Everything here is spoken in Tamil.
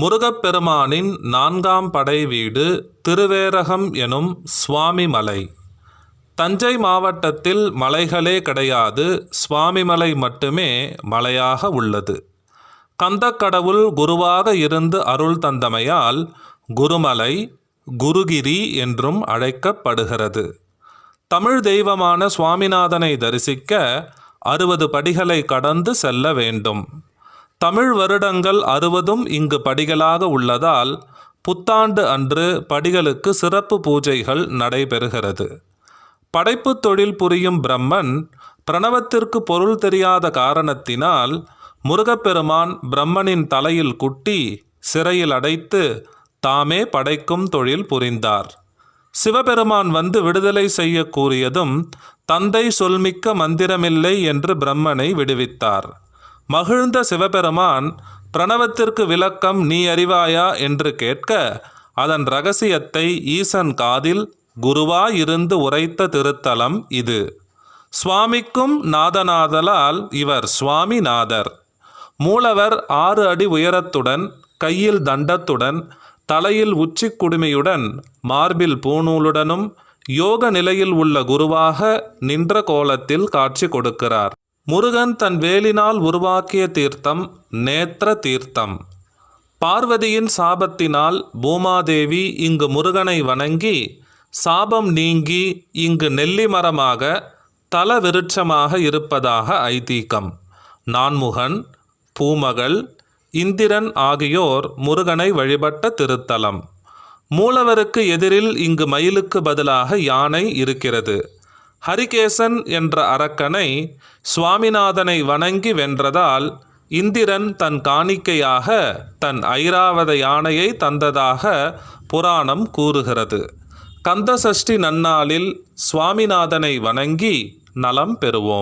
முருகப்பெருமானின் நான்காம் படை வீடு திருவேரகம் எனும் சுவாமிமலை. தஞ்சை மாவட்டத்தில் மலைகளே கிடையாது சுவாமிமலை மட்டுமே மலையாக உள்ளது. கந்தக்கடவுள் குருவாக இருந்து அருள் தந்தமையால் குருமலை குருகிரி என்றும் அழைக்கப்படுகிறது. தமிழ் தெய்வமான சுவாமிநாதனை தரிசிக்க அறுபது படிகளை கடந்து செல்ல வேண்டும். தமிழ் வருடங்கள் அறுபதும் இங்கு படிகளாக உள்ளதால் புத்தாண்டு அன்று படிகளுக்கு சிறப்பு பூஜைகள் நடைபெறுகிறது. படைப்புத் தொழில் புரியும் பிரம்மன் பிரணவத்திற்கு பொருள் தெரியாத காரணத்தினால் முருகப்பெருமான் பிரம்மனின் தலையில் குட்டி சிறையில் அடைத்து தாமே படைக்கும் தொழில் புரிந்தார். சிவபெருமான் வந்து விடுதலை செய்ய கூறியதும் தந்தை சொல்மிக்க மந்திரமில்லை என்று பிரம்மனை விடுவித்தார். மகிழ்ந்த சிவபெருமான் பிரணவத்திற்கு விளக்கம் நீ அறிவாயா? என்று கேட்க அதன் ரகசியத்தை ஈசன் காதில் குருவாயிருந்து உரைத்த திருத்தலம் இது. சுவாமிக்கும் நாதநாதலால் இவர் சுவாமிநாதர். மூலவர் ஆறு அடி உயரத்துடன் கையில் தண்டத்துடன் தலையில் உச்சி குடுமையுடன் மார்பில் பூணூலுடனும் யோக நிலையில் உள்ள குருவாக நின்ற கோலத்தில் காட்சி கொடுக்கிறார். முருகன் தன் வேலினால் உருவாக்கிய தீர்த்தம் நேத்திர தீர்த்தம். பார்வதியின் சாபத்தினால் பூமாதேவி இங்கு முருகனை வணங்கி சாபம் நீங்கி இங்கு நெல்லி மரமாக தல விருட்சமாக இருப்பதாக ஐதீகம். நான்முகன் பூமகள் இந்திரன் ஆகியோர் முருகனை வழிபட்ட திருத்தலம். மூலவருக்கு எதிரில் இங்கு மயிலுக்கு பதிலாக யானை இருக்கிறது. ஹரிகேசன் என்ற அரக்கனை சுவாமிநாதனை வணங்கி வென்றதால் இந்திரன் தன் காணிக்கையாக தன் ஐராவத யானையை தந்ததாக புராணம் கூறுகிறது. கந்தசஷ்டி நன்னாளில் சுவாமிநாதனை வணங்கி நலம் பெறுவோம்.